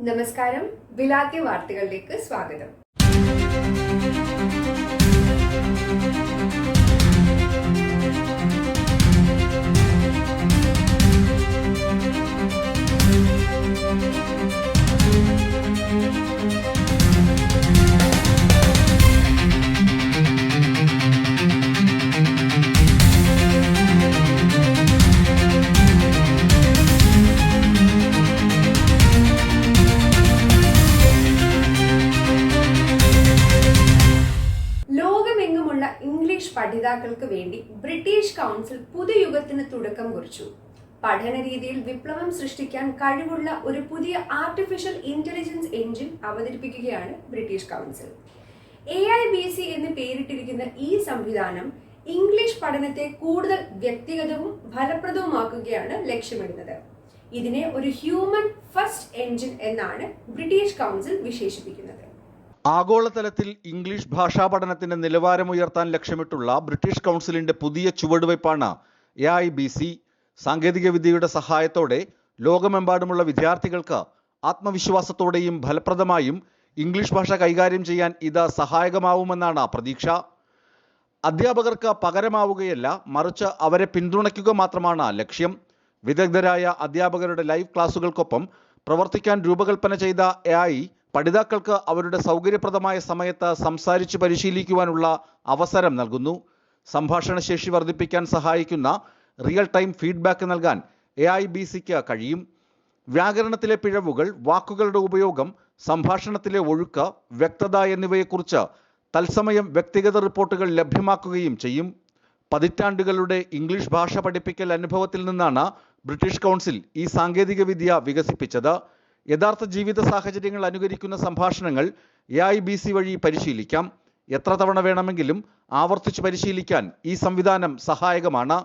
നമസ്കാരം. വിലാത്തി വാർത്തകളിലേക്ക് സ്വാഗതം. കൗൺസിൽ പുതുയുഗത്തിന് തുടക്കം കുറിച്ചു. പഠന രീതിയിൽ വിപ്ലവം സൃഷ്ടിക്കാൻ കഴിവുള്ള ഒരു പുതിയ ആർട്ടിഫിഷ്യൽ ഇന്റലിജൻസ് എഞ്ചിൻ അവതരിപ്പിക്കുകയാണ് British council A I B C എന്ന് പേരിട്ടിരിക്കുന്ന ഈ സംവിധാനം ഇംഗ്ലീഷ് പഠനത്തെ കൂടുതൽ വ്യക്തിഗതവും ഫലപ്രദവുമാക്കുകയാണ് ലക്ഷ്യമിടുന്നത്. ഇതിനെ ഒരു ഹ്യൂമൻ ഫസ്റ്റ് എഞ്ചിൻ എന്നാണ് ബ്രിട്ടീഷ് കൗൺസിൽ വിശേഷിപ്പിക്കുന്നത്. ആഗോളതലത്തിൽ ഇംഗ്ലീഷ് ഭാഷാ പഠനത്തിന്റെ നിലവാരമുയർത്താൻ ലക്ഷ്യമിട്ടുള്ള ബ്രിട്ടീഷ് കൗൺസിലിന്റെ പുതിയ ചുവടുവയ്പ്പാണ് എ ഐ ബി സി സാങ്കേതികവിദ്യയുടെ സഹായത്തോടെ ലോകമെമ്പാടുമുള്ള വിദ്യാർത്ഥികൾക്ക് ആത്മവിശ്വാസത്തോടെയും ഫലപ്രദമായും ഇംഗ്ലീഷ് ഭാഷ കൈകാര്യം ചെയ്യാൻ ഇത് സഹായകമാവുമെന്നാണ് പ്രതീക്ഷ. അധ്യാപകർക്ക് പകരമാവുകയല്ല മറിച്ച് അവരെ പിന്തുണയ്ക്കുക മാത്രമാണ് ലക്ഷ്യം. വിദഗ്ധരായ അധ്യാപകരുടെ ലൈവ് ക്ലാസുകൾക്കൊപ്പം പ്രവർത്തിക്കാൻ രൂപകൽപ്പന ചെയ്ത എ പഠിതാക്കൾക്ക് അവരുടെ സൗകര്യപ്രദമായ സമയത്ത് സംസാരിച്ച് പരിശീലിക്കുവാനുള്ള അവസരം നൽകുന്നു. സംഭാഷണ ശേഷി വർദ്ധിപ്പിക്കാൻ സഹായിക്കുന്ന റിയൽ ടൈം ഫീഡ്ബാക്ക് നൽകാൻ എ ഐ ബി സിക്ക് കഴിയും. വ്യാകരണത്തിലെ പിഴവുകൾ വാക്കുകളുടെ ഉപയോഗം സംഭാഷണത്തിലെ ഒഴുക്ക് വ്യക്തത എന്നിവയെക്കുറിച്ച് തത്സമയം വ്യക്തിഗത റിപ്പോർട്ടുകൾ ലഭ്യമാക്കുകയും ചെയ്യും. പതിറ്റാണ്ടുകളുടെ ഇംഗ്ലീഷ് ഭാഷ പഠിപ്പിക്കൽ അനുഭവത്തിൽ നിന്നാണ് ബ്രിട്ടീഷ് കൗൺസിൽ ഈ സാങ്കേതികവിദ്യ വികസിപ്പിച്ചത്. യഥാർത്ഥ ജീവിത സാഹചര്യങ്ങൾ അനുകരിക്കുന്ന സംഭാഷണങ്ങൾ എ ഐ ബി സി വഴി പരിശീലിക്കാം. എത്ര തവണ വേണമെങ്കിലും ആവർത്തിച്ച് പരിശീലിക്കാൻ ഈ സംവിധാനം സഹായകമാണ്.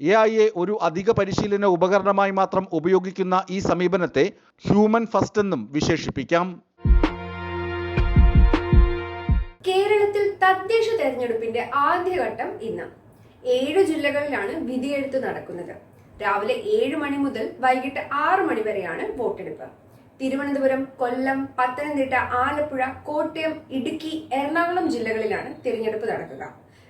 എ ഐയെ ഒരു അധിക പരിശീലന ഉപകരണമായി മാത്രം ഉപയോഗിക്കുന്ന ഈ സമീപനത്തെ ഹ്യൂമൻ ഫസ്റ്റ് എന്നും വിശേഷിപ്പിക്കാം. കേരളത്തിൽ തദ്ദേശ തെരഞ്ഞെടുപ്പിന്റെ ആദ്യഘട്ടം ഇന്ന്. ഏഴ് ജില്ലകളിലാണ് വിധിയെഴുത്ത് നടക്കുന്നത്. രാവിലെ ഏഴ് മണി മുതൽ വൈകിട്ട് ആറ് മണി വരെയാണ് വോട്ടെടുപ്പ്. തിരുവനന്തപുരം കൊല്ലം പത്തനംതിട്ട ആലപ്പുഴ കോട്ടയം ഇടുക്കി എറണാകുളം ജില്ലകളിലാണ് തിരഞ്ഞെടുപ്പ് നടക്കുക.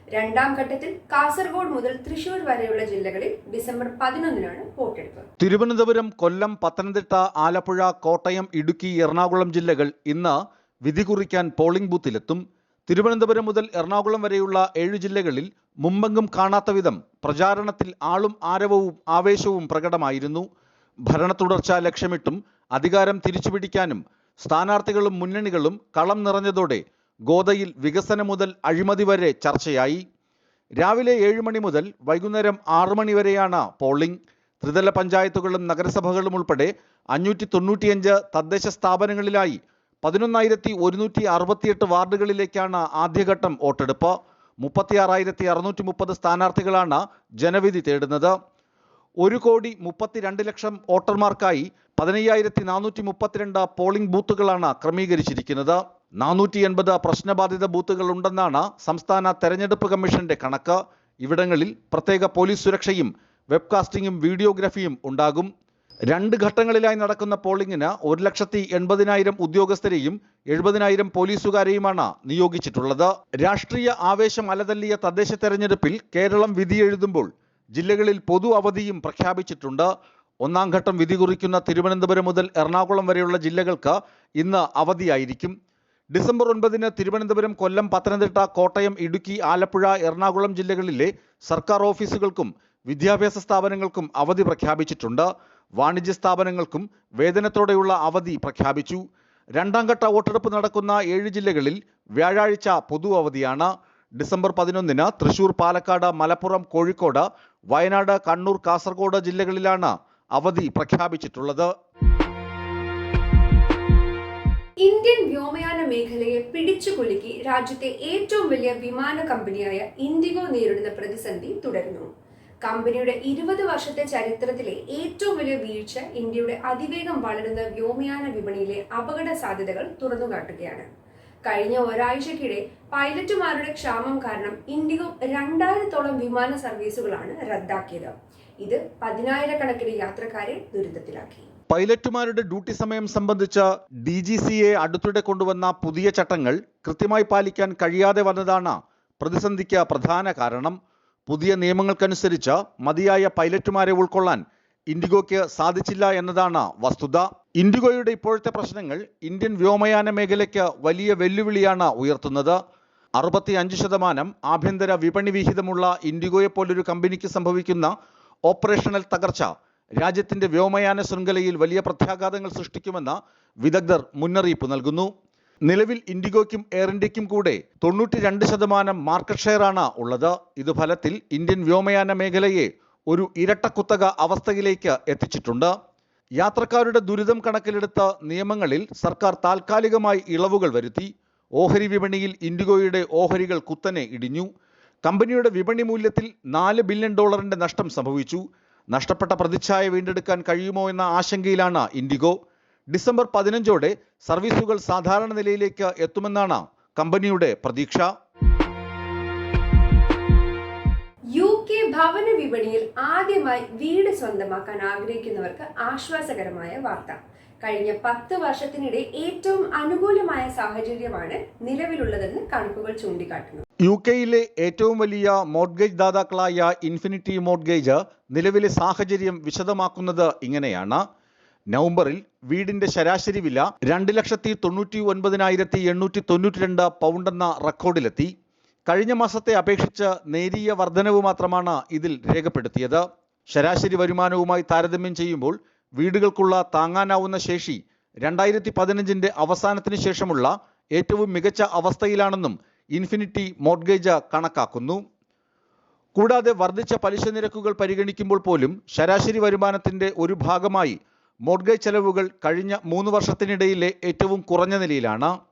രണ്ടാം ഘട്ടത്തിൽ കാസർഗോഡ് മുതൽ തൃശൂർ വരെയുള്ള ജില്ലകളിൽ ഡിസംബർ പതിനൊന്നിനാണ് വോട്ടെടുപ്പ്. തിരുവനന്തപുരം കൊല്ലം പത്തനംതിട്ട ആലപ്പുഴ കോട്ടയം ഇടുക്കി എറണാകുളം ജില്ലകൾ ഇന്ന് വിധി കുറിക്കാൻ പോളിംഗ് ബൂത്തിലെത്തും. തിരുവനന്തപുരം മുതൽ എറണാകുളം വരെയുള്ള ഏഴ് ജില്ലകളിൽ മുമ്പെങ്കും കാണാത്ത വിധം പ്രചാരണത്തിൽ ആളും ആരവവും ആവേശവും പ്രകടമായിരുന്നു. ഭരണ തുടർച്ച ലക്ഷ്യമിട്ടും അധികാരം തിരിച്ചുപിടിക്കാനും സ്ഥാനാർത്ഥികളും മുന്നണികളും കളം നിറഞ്ഞതോടെ ഗോദയിൽ വികസനം മുതൽ അഴിമതി വരെ ചർച്ചയായി. രാവിലെ ഏഴ് മണി മുതൽ വൈകുന്നേരം ആറു മണി വരെയാണ് പോളിംഗ്. ത്രിതല പഞ്ചായത്തുകളും നഗരസഭകളും ഉൾപ്പെടെ അഞ്ഞൂറ്റി തൊണ്ണൂറ്റിയഞ്ച് തദ്ദേശ സ്ഥാപനങ്ങളിലായി പതിനൊന്നായിരത്തി ഒരുന്നൂറ്റി അറുപത്തിയെട്ട് വാർഡുകളിലേക്കാണ് ആദ്യഘട്ടം വോട്ടെടുപ്പ്. മുപ്പത്തിയാറായിരത്തി അറുന്നൂറ്റി മുപ്പത് സ്ഥാനാർത്ഥികളാണ് ജനവിധി തേടുന്നത്. ഒരു കോടി മുപ്പത്തിരണ്ട് ലക്ഷം വോട്ടർമാർക്കായി പതിനയ്യായിരത്തി നാനൂറ്റി മുപ്പത്തിരണ്ട് പോളിംഗ് ബൂത്തുകളാണ് ക്രമീകരിച്ചിരിക്കുന്നത്. നാനൂറ്റി എൺപത് പ്രശ്നബാധിത ബൂത്തുകൾ ഉണ്ടെന്നാണ് സംസ്ഥാന തെരഞ്ഞെടുപ്പ് കമ്മീഷന്റെ കണക്ക്. ഇവിടങ്ങളിൽ പ്രത്യേക പോലീസ് സുരക്ഷയും വെബ്കാസ്റ്റിംഗും വീഡിയോഗ്രഫിയും ഉണ്ടാകും. രണ്ട് ഘട്ടങ്ങളിലായി നടക്കുന്ന പോളിംഗിന് ഒരു ലക്ഷത്തി എൺപതിനായിരം ഉദ്യോഗസ്ഥരെയും എഴുപതിനായിരം പോലീസുകാരെയുമാണ് നിയോഗിച്ചിട്ടുള്ളത്. രാഷ്ട്രീയ ആവേശം അലതല്ലിയ തദ്ദേശ തെരഞ്ഞെടുപ്പിൽ കേരളം വിധിയെഴുതുമ്പോൾ ജില്ലകളിൽ പൊതു അവധിയും പ്രഖ്യാപിച്ചിട്ടുണ്ട്. ഒന്നാം ഘട്ടം വിധി കുറിക്കുന്ന തിരുവനന്തപുരം മുതൽ എറണാകുളം വരെയുള്ള ജില്ലകൾക്ക് ഇന്ന് അവധിയായിരിക്കും. ഡിസംബർ ഒൻപതിന് തിരുവനന്തപുരം കൊല്ലം പത്തനംതിട്ട കോട്ടയം ഇടുക്കി ആലപ്പുഴ എറണാകുളം ജില്ലകളിലെ സർക്കാർ ഓഫീസുകൾക്കും വിദ്യാഭ്യാസ സ്ഥാപനങ്ങൾക്കും അവധി പ്രഖ്യാപിച്ചിട്ടുണ്ട്. വാണിജ്യ സ്ഥാപനങ്ങൾക്കും വേതനത്തോടെയുള്ള അവധി പ്രഖ്യാപിച്ചു. രണ്ടാം ഘട്ട വോട്ടെടുപ്പ് നടക്കുന്ന ഏഴ് ജില്ലകളിൽ വ്യാഴാഴ്ച പൊതു അവധിയാണ്. ഡിസംബർ പതിനൊന്നിന് തൃശൂർ പാലക്കാട് മലപ്പുറം കോഴിക്കോട് വയനാട് കണ്ണൂർ കാസർഗോഡ് ജില്ലകളിലാണ് അവധി പ്രഖ്യാപിച്ചിട്ടുള്ളത്. ഇന്ത്യൻ വ്യോമയാന മേഖലയെ പിടിച്ചുകുലുക്കി രാജ്യത്തെ ഏറ്റവും വലിയ വിമാന കമ്പനിയായ ഇൻഡിഗോ നേരിടുന്ന പ്രതിസന്ധി തുടരുന്നു. കമ്പനിയുടെ ഇരുപത് വർഷത്തെ ചരിത്രത്തിലെ ഏറ്റവും വലിയ വീഴ്ച ഇന്ത്യയുടെ അതിവേഗം വളരുന്ന വ്യോമയാന വിപണിയിലെ അപകട സാധ്യതകൾ തുറന്നുകാട്ടുകയാണ്. കഴിഞ്ഞ ഒരാഴ്ചക്കിടെ പൈലറ്റുമാരുടെ ക്ഷാമം കാരണം ഇൻഡിഗോ രണ്ടായിരത്തോളം വിമാന സർവീസുകളാണ് റദ്ദാക്കിയത്. ഇത് പതിനായിരക്കണക്കിന് യാത്രക്കാരെ ദുരിതത്തിലാക്കി. പൈലറ്റുമാരുടെ ഡ്യൂട്ടി സമയം സംബന്ധിച്ച ഡി ജി സിയെ അടുത്തിടെ കൊണ്ടുവന്ന പുതിയ ചട്ടങ്ങൾ കൃത്യമായി പാലിക്കാൻ കഴിയാതെ വന്നതാണ് പ്രതിസന്ധിക്ക് പ്രധാന കാരണം. പുതിയ നിയമങ്ങൾക്കനുസരിച്ച് മതിയായ പൈലറ്റുമാരെ ഉൾക്കൊള്ളാൻ ഇൻഡിഗോയ്ക്ക് സാധിച്ചില്ല എന്നതാണ് വസ്തുത. ഇൻഡിഗോയുടെ ഇപ്പോഴത്തെ പ്രശ്നങ്ങൾ ഇന്ത്യൻ വ്യോമയാന മേഖലയ്ക്ക് വലിയ വെല്ലുവിളിയാണ് ഉയർത്തുന്നത്. അറുപത്തി അഞ്ച് ശതമാനം ആഭ്യന്തര വിപണി വിഹിതമുള്ള ഇൻഡിഗോയെ പോലൊരു കമ്പനിക്ക് സംഭവിക്കുന്ന ഓപ്പറേഷണൽ തകർച്ച രാജ്യത്തിന്റെ വ്യോമയാന ശൃംഖലയിൽ വലിയ പ്രത്യാഘാതങ്ങൾ സൃഷ്ടിക്കുമെന്ന് വിദഗ്ധർ മുന്നറിയിപ്പ് നൽകുന്നു. നിലവിൽ ഇൻഡിഗോയ്ക്കും എയർ ഇന്ത്യയ്ക്കും കൂടെ തൊണ്ണൂറ്റി രണ്ട് ശതമാനം മാർക്കറ്റ് ഷെയറാണ് ഉള്ളത്. ഇത് ഫലത്തിൽ ഇന്ത്യൻ വ്യോമയാന മേഖലയെ ഒരു ഇരട്ടക്കുത്തക അവസ്ഥയിലേക്ക് എത്തിച്ചിട്ടുണ്ട്. യാത്രക്കാരുടെ ദുരിതം കണക്കിലെടുത്ത നിയമങ്ങളിൽ സർക്കാർ താൽക്കാലികമായി ഇളവുകൾ വരുത്തി. ഓഹരി വിപണിയിൽ ഇൻഡിഗോയുടെ ഓഹരികൾ കുത്തനെ ഇടിഞ്ഞു. കമ്പനിയുടെ വിപണി മൂല്യത്തിൽ നാല് ബില്യൺ ഡോളറിന്റെ നഷ്ടം സംഭവിച്ചു. നഷ്ടപ്പെട്ട പ്രതിച്ഛായ വീണ്ടെടുക്കാൻ കഴിയുമോ എന്ന ആശങ്കയിലാണ് ഇൻഡിഗോ. ഡിസംബർ പതിനഞ്ചോടെ സർവീസുകൾ സാധാരണ നിലയിലേക്ക് എത്തുമെന്നാണ് കമ്പനിയുടെ പ്രതീക്ഷ. യു കെ ഭവന വിപണിയിൽ ആദ്യമായി വീട് സ്വന്തമാക്കാൻ ആഗ്രഹിക്കുന്നവർക്ക് ആശ്വാസകരമായ വാർത്ത. കഴിഞ്ഞ പത്ത് വർഷത്തിനിടെ ഏറ്റവും അനുകൂലമായ സാഹചര്യമാണ് നിലവിലുള്ളതെന്ന് കണക്കുകൾ ചൂണ്ടിക്കാട്ടുന്നു. യു കെയിലെ ഏറ്റവും വലിയ മോർഗേജ് ദാതാക്കളായ ഇൻഫിനിറ്റി മോർഗേജ് നിലവിലെ സാഹചര്യം വിശദമാക്കുന്നത് ഇങ്ങനെയാണ്. നവംബറിൽ വീടിന്റെ ശരാശരി വില രണ്ട് ലക്ഷത്തി തൊണ്ണൂറ്റി ഒൻപതിനായിരത്തി എണ്ണൂറ്റി തൊണ്ണൂറ്റി രണ്ട് പൗണ്ടെന്ന റെക്കോർഡിലെത്തി. കഴിഞ്ഞ മാസത്തെ അപേക്ഷിച്ച് നേരിയ വർധനവ് മാത്രമാണ് ഇതിൽ രേഖപ്പെടുത്തിയത്. ശരാശരി വരുമാനവുമായി താരതമ്യം ചെയ്യുമ്പോൾ വീടുകൾക്കുള്ള താങ്ങാനാവുന്ന ശേഷി രണ്ടായിരത്തി പതിനഞ്ചിന്റെ അവസാനത്തിന് ശേഷമുള്ള ഏറ്റവും മികച്ച അവസ്ഥയിലാണെന്നും ഇൻഫിനിറ്റി മോർഗേജ് കണക്കാക്കുന്നു. കൂടാതെ വർദ്ധിച്ച പലിശ നിരക്കുകൾ പരിഗണിക്കുമ്പോൾ പോലും ശരാശരി വരുമാനത്തിന്റെ ഒരു ഭാഗമായി മോർഗേജ് ചെലവുകൾ കഴിഞ്ഞ മൂന്ന് വർഷത്തിനിടയിലെ ഏറ്റവും കുറഞ്ഞ നിലയിലാണ്.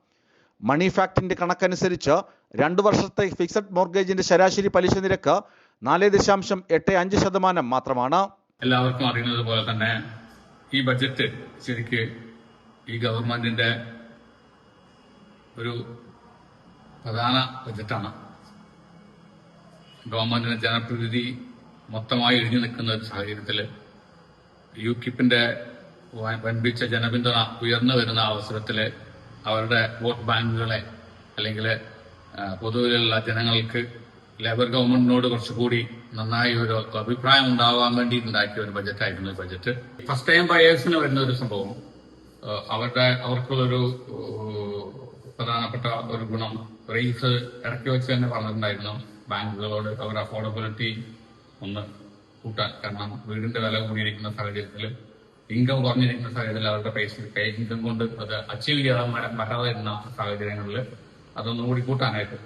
മണി ഫാക്ടിന്റെ കണക്കനുസരിച്ച് രണ്ട് വർഷത്തെ ഫിക്സഡ് മോർഗേജിന്റെ ശരാശരി പലിശ നിരക്ക് നാല് ദശാംശം എട്ട് അഞ്ച് ശതമാനം മാത്രമാണ്. എല്ലാവർക്കും അറിയുന്നത് പോലെ തന്നെ ഈ ബജറ്റ് ശരിക്ക് ഈ ഗവൺമെന്റിന്റെ ഒരു പ്രധാന ബജറ്റാണ്. ഗവൺമെന്റിന്റെ ജനപ്രതിനിധി മൊത്തമായി ഇഴിഞ്ഞു നിൽക്കുന്ന ഒരു സാഹചര്യത്തിൽ യു കിപ്പിന്റെ വൻപിച്ച ജനപിന്തുണ ഉയർന്നു വരുന്ന അവസരത്തിൽ അവരുടെ വോട്ട് ബാങ്കുകളെ അല്ലെങ്കിൽ പൊതുവിലുള്ള ജനങ്ങൾക്ക് ലേബർ ഗവൺമെന്റിനോട് കുറച്ചുകൂടി നന്നായി ഒരു അഭിപ്രായം ഉണ്ടാവാൻ വേണ്ടി ഉണ്ടാക്കിയ ഒരു ബജറ്റായിരുന്നു ഈ ബജറ്റ്. ഫസ്റ്റ് ടൈം ബയേഴ്സിന് വരുന്ന ഒരു സംഭവം അവരുടെ അവർക്കുള്ളൊരു പ്രധാനപ്പെട്ട ഒരു ഗുണം റേസ് ഇറക്കി വെച്ച് തന്നെ പറഞ്ഞിട്ടുണ്ടായിരുന്നു. ബാങ്കുകളോട് അവരുടെ അഫോർഡബിലിറ്റി ഒന്ന് കൂട്ടാൻ കാരണം വീടിന്റെ വില കൂടിയിരിക്കുന്ന സാഹചര്യത്തിൽ ഇൻകം കുറഞ്ഞിരിക്കുന്ന സാഹചര്യത്തിൽ അവരുടെ പേസ് പേ ഇൻകം കൊണ്ട് അത് അച്ചീവ് ചെയ്യാൻ മ- പറ്റാതെ ഇരുന്ന സാഹചര്യങ്ങളിൽ അതൊന്നും കൂടി കൂട്ടാനായിട്ട്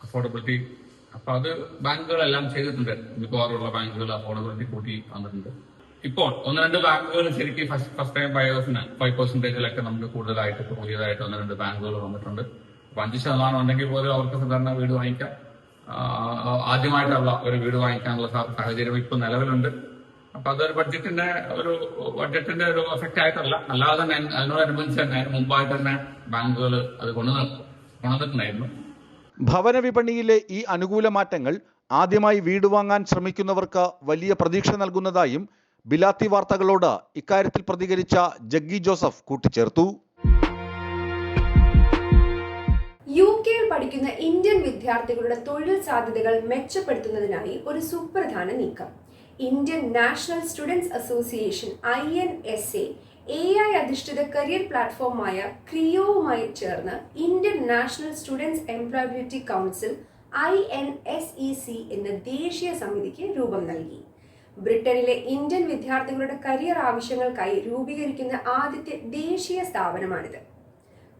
അഫോർഡബിലിറ്റി അപ്പൊ അത് ബാങ്കുകളെല്ലാം ചെയ്തിട്ടുണ്ട്. മിക്കവാറുള്ള ബാങ്കുകൾ അഫോർഡബിലിറ്റി കൂട്ടി വന്നിട്ടുണ്ട് ഇപ്പോൾ ഒന്ന് രണ്ട് ബാങ്കുകൾ ശരിക്കും ഫസ്റ്റ് ഫസ്റ്റ് ടൈം ബയോസിന് ഫൈവ് പെർസെന്റേജിലൊക്കെ നമുക്ക് കൂടുതലായിട്ട് പുതിയതായിട്ട് ഒന്ന് രണ്ട് ബാങ്കുകൾ വന്നിട്ടുണ്ട്. അപ്പൊ അഞ്ച് ശതമാനം ഉണ്ടെങ്കിൽ പോലും അവർക്ക് സാധാരണ വീട് വാങ്ങിക്കാം. ആദ്യമായിട്ടുള്ള ഒരു വീട് വാങ്ങിക്കാനുള്ള സാഹചര്യം ഇപ്പൊ നിലവിലുണ്ട്. അപ്പൊ അതൊരു ബഡ്ജറ്റിന്റെ ഒരു ബഡ്ജറ്റിന്റെ ഒരു എഫക്റ്റ് ആയിട്ടല്ല. അല്ലാതെ തന്നെ അതിനോടനുബന്ധിച്ച് തന്നെ അതിന് മുമ്പായിട്ട് തന്നെ ബാങ്കുകൾ അത് കൊണ്ടു കൊണ്ടുവന്നിട്ടുണ്ടായിരുന്നു ഭവന വിപണിയിലെ ഈ അനുകൂല മാറ്റങ്ങൾ ആദ്യമായി വീട് വാങ്ങാൻ ശ്രമിക്കുന്നവർക്ക് വലിയ പ്രതീക്ഷ നൽകുന്നതായും ബിലാത്തി വാർത്തകളോട് ഇക്കാര്യത്തിൽ പ്രതികരിച്ച ജഗ്ഗി ജോസഫ് കൂട്ടിച്ചേർത്തു. യു കെയിൽ പഠിക്കുന്ന ഇന്ത്യൻ വിദ്യാർത്ഥികളുടെ തൊഴിൽ സാധ്യതകൾ മെച്ചപ്പെടുത്തുന്നതിനായി ഒരു സുപ്രധാന നീക്കം. Indian national students association I N S A A I അധിഷ്ഠിത കരിയർ പ്ലാറ്റ്ഫോമായ ക്രിയോവുമായി ചേർന്ന് Indian national students employability council I N S E C എന്ന ദേശീയ സമിതിക്ക് രൂപം നൽകി. ബ്രിട്ടനിലെ ഇന്ത്യൻ വിദ്യാർത്ഥികളുടെ കരിയർ ആവശ്യങ്ങൾക്കായി രൂപീകരിക്കുന്ന ആദ്യത്തെ ദേശീയ സ്ഥാപനമാണിത്.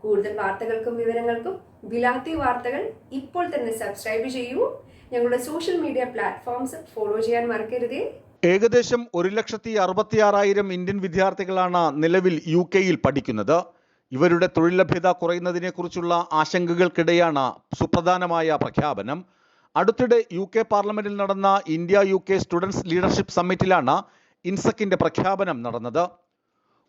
കൂടുതൽ വാർത്തകൾക്കും വിവരങ്ങൾക്കും ബിലാത്തി വാർത്തകൾ ഇപ്പോൾ തന്നെ സബ്സ്ക്രൈബ് ചെയ്യൂ. ഞങ്ങളുടെ സോഷ്യൽ മീഡിയ പ്ലാറ്റ്ഫോംസ് ഫോളോ ചെയ്യാൻ മറക്കരുത്. ഏകദേശം ഒരു ലക്ഷത്തി അറുപത്തി ആറായിരം ഇന്ത്യൻ വിദ്യാർത്ഥികളാണ് നിലവിൽ യു കെയിൽ പഠിക്കുന്നത്. ഇവരുടെ തൊഴിൽ ലഭ്യത കുറയുന്നതിനെക്കുറിച്ചുള്ള ആശങ്കകൾക്കിടെയാണ് സുപ്രധാനമായ പ്രഖ്യാപനം. അടുത്തിടെ യു കെ പാർലമെന്റിൽ നടന്ന India U K students leadership സമ്മിറ്റിലാണ് ഇൻസെക്കിന്റെ പ്രഖ്യാപനം നടന്നത്.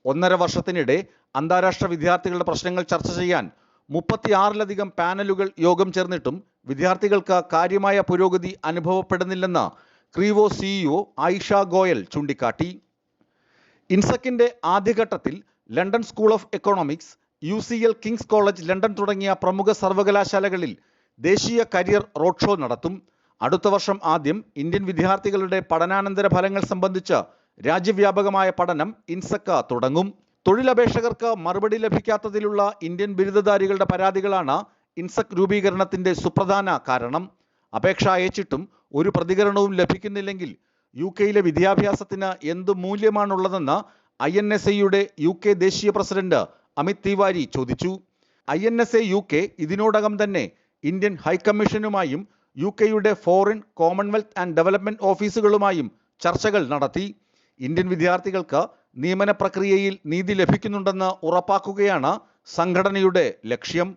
ഒന്നര വർഷത്തിനിടെ അന്താരാഷ്ട്ര വിദ്യാർത്ഥികളുടെ പ്രശ്നങ്ങൾ ചർച്ച ചെയ്യാൻ മുപ്പത്തിയാറിലധികം പാനലുകൾ യോഗം ചേർന്നിട്ടും വിദ്യാർത്ഥികൾക്ക് കാര്യമായ പുരോഗതി അനുഭവപ്പെടുന്നില്ലെന്ന് ക്രീവോ സിഇഒ ആയിഷ ഗോയൽ ചൂണ്ടിക്കാട്ടി. ഇൻസക്കിന്റെ ആദ്യഘട്ടത്തിൽ London school of economics U C L King's college London തുടങ്ങിയ പ്രമുഖ സർവകലാശാലകളിൽ ദേശീയ കരിയർ റോഡ് ഷോ നടത്തും. അടുത്ത വർഷം ആദ്യം ഇന്ത്യൻ വിദ്യാർത്ഥികളുടെ പഠനാനന്തര ഫലങ്ങൾ സംബന്ധിച്ച് രാജ്യവ്യാപകമായ പഠനം ഇൻസക്ക തുടങ്ങും. തൊഴിലപേക്ഷകർക്ക് മറുപടി ലഭിക്കാത്തതിലുള്ള ഇന്ത്യൻ ബിരുദധാരികളുടെ പരാതികളാണ് ഇൻസക് രൂപീകരണത്തിന്റെ സുപ്രധാന കാരണം അപേക്ഷ അയച്ചിട്ടും ഒരു പ്രതികരണവും ലഭിക്കുന്നില്ലെങ്കിൽ യു കെയിലെ വിദ്യാഭ്യാസത്തിന് എന്ത് മൂല്യമാണുള്ളതെന്ന് ഐ എൻ എസ് എയുടെ യു കെ ദേശീയ പ്രസിഡന്റ് അമിത് തിവാരി ചോദിച്ചു. I N S A U K ഇതിനോടകം തന്നെ ഇന്ത്യൻ ഹൈക്കമ്മീഷനുമായും യു കെയുടെ ഫോറിൻ കോമൺവെൽത്ത് ആൻഡ് ഡെവലപ്മെന്റ് ഓഫീസുകളുമായും ചർച്ചകൾ നടത്തി. ഇന്ത്യൻ വിദ്യാർത്ഥികൾക്ക് നിയമന പ്രക്രിയയിൽ നീതി ലഭിക്കുന്നുണ്ടെന്ന് ഉറപ്പാക്കുകയാണ് സംഘടനയുടെ ലക്ഷ്യം.